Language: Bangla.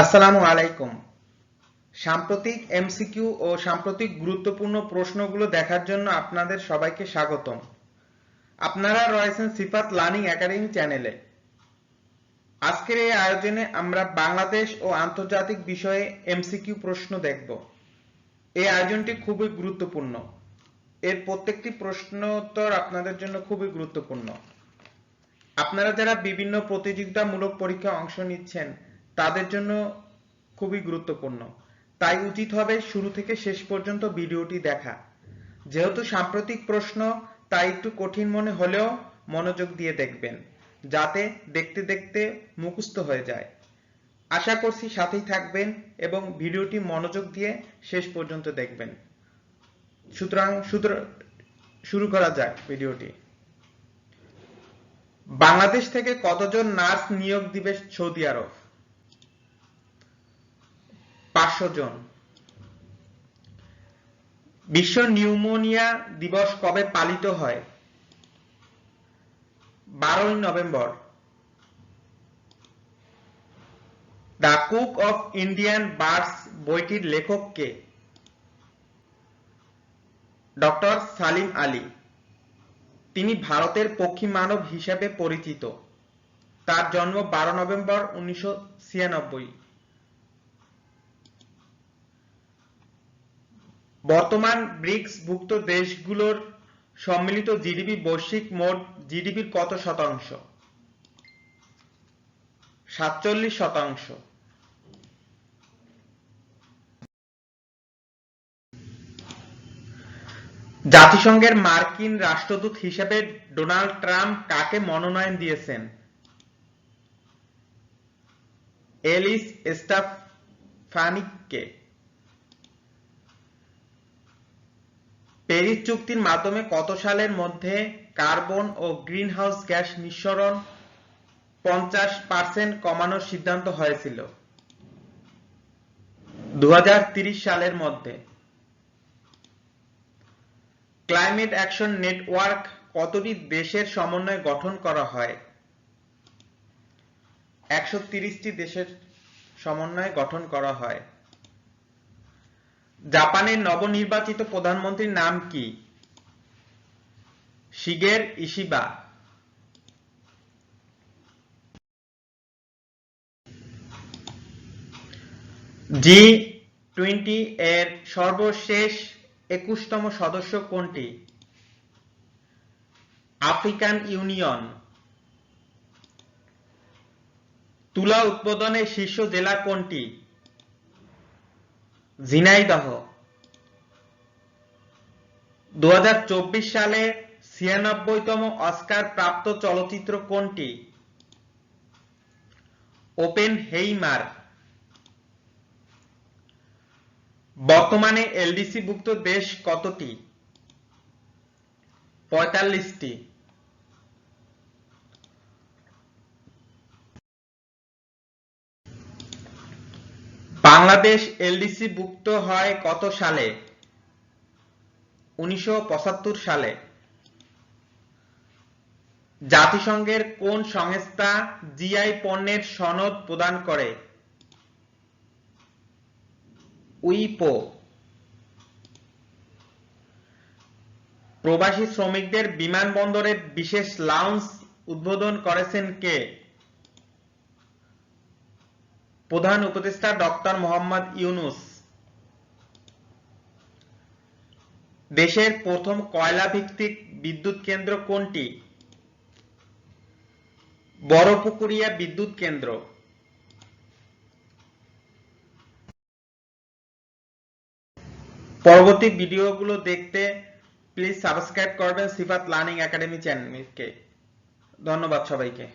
আসসালামু আলাইকুম। সাম্প্রতিক এমসিকিউ ও সাম্প্রতিক গুরুত্বপূর্ণ প্রশ্নগুলো দেখার জন্য আপনাদের সবাইকে স্বাগতম। আপনারা রয়েছেন সিফাত লার্নিং একাডেমি চ্যানেলে। আজকের এই আয়োজনে আমরা বাংলাদেশ ও আন্তর্জাতিক বিষয়ে এমসিকিউ প্রশ্ন দেখব। এই আয়োজনটি খুবই গুরুত্বপূর্ণ। এর প্রত্যেকটি প্রশ্ন উত্তর আপনাদের জন্য খুবই গুরুত্বপূর্ণ। আপনারা যারা বিভিন্ন প্রতিযোগিতামূলক পরীক্ষায় অংশ নিচ্ছেন তাদের জন্য খুবই গুরুত্বপূর্ণ। তাই উচিত হবে শুরু থেকে শেষ পর্যন্ত ভিডিওটি দেখা। যেহেতু সাম্প্রতিক প্রশ্ন, তাই একটু কঠিন মনে হলেও মনোযোগ দিয়ে দেখবেন, যাতে দেখতে দেখতে মুখস্থ হয়ে যায়। আশা করছি সাথেই থাকবেন এবং ভিডিওটি মনোযোগ দিয়ে শেষ পর্যন্ত দেখবেন। সুতরাং সুতরাং শুরু করা যাক ভিডিওটি। বাংলাদেশ থেকে কতজন নার্স নিয়োগ দিবে সৌদি আরব? পাঁচশো জন। বিশ্ব নিউমোনিয়া দিবস কবে পালিত হয়? বারোই November. The book of Indian birds বইটির লেখক কে? ডক্টর সালিম আলী। তিনি ভারতের পক্ষী মানব হিসেবে পরিচিত। তার জন্ম বারো নভেম্বর উনিশশো ছিয়ানব্বই। বর্তমান ব্রিক্সভুক্ত দেশগুলোর সম্মিলিত জিডিপি বৈশ্বিক মোট জিডিপির কত শতাংশ? সাতচল্লিশ শতাংশ। জাতিসংঘের মার্কিন রাষ্ট্রদূত হিসেবে ডোনাল্ড ট্রাম্প কাকে মনোনয়ন দিয়েছেন? এলিস স্টাফানিককে। প্যারিস চুক্তির মাধ্যমে কত সালের মধ্যে কার্বন ও গ্রিনহাউস গ্যাস নিঃসরণ পঞ্চাশ পার্সেন্ট কমানোর সিদ্ধান্ত হয়েছিল? দু সালের মধ্যে। ক্লাইমেট অ্যাকশন নেটওয়ার্ক কতটি দেশের সমন্বয়ে গঠন করা হয়? একশো দেশের সমন্বয়ে গঠন করা হয়। জাপানের নবনির্বাচিত প্রধানমন্ত্রীর নাম কি? শিগের ইশিবা। জি টোয়েন্টি এর সর্বশেষ একুশতম সদস্য কোনটি? African union. তুলা উৎপাদনের শীর্ষ জেলা কোনটি? ঝিনাইদহ দু সালে ছিয়ানব্বইতম অস্কার প্রাপ্ত চলচ্চিত্র কোনটি? ওপেন হেইমার বর্তমানে এলডিসি ভুক্ত দেশ কতটি? পঁয়তাল্লিশটি। বাংলাদেশ এলডিসি ভুক্ত হয় কত সালে? উনিশশো পঁচাত্তর সালে। জাতিসংঘের কোন সংস্থা জিআই পণ্যের সনদ প্রদান করে? উইপো। প্রবাসী শ্রমিকদের বিমানবন্দরে বিশেষ লাউঞ্জ উদ্বোধন করেছেন কে? প্রধান উপদেষ্টা ডক্টর মোহাম্মদ ইউনুস। দেশের প্রথম কয়লা ভিত্তিক বিদ্যুৎ কেন্দ্র কোনটি? বড়পুকুরিয়া বিদ্যুৎ কেন্দ্র। পরবর্তী ভিডিওগুলো দেখতে প্লিজ সাবস্ক্রাইব করবেন সিফাত লার্নিং একাডেমি চ্যানেলকে। ধন্যবাদ সবাইকে।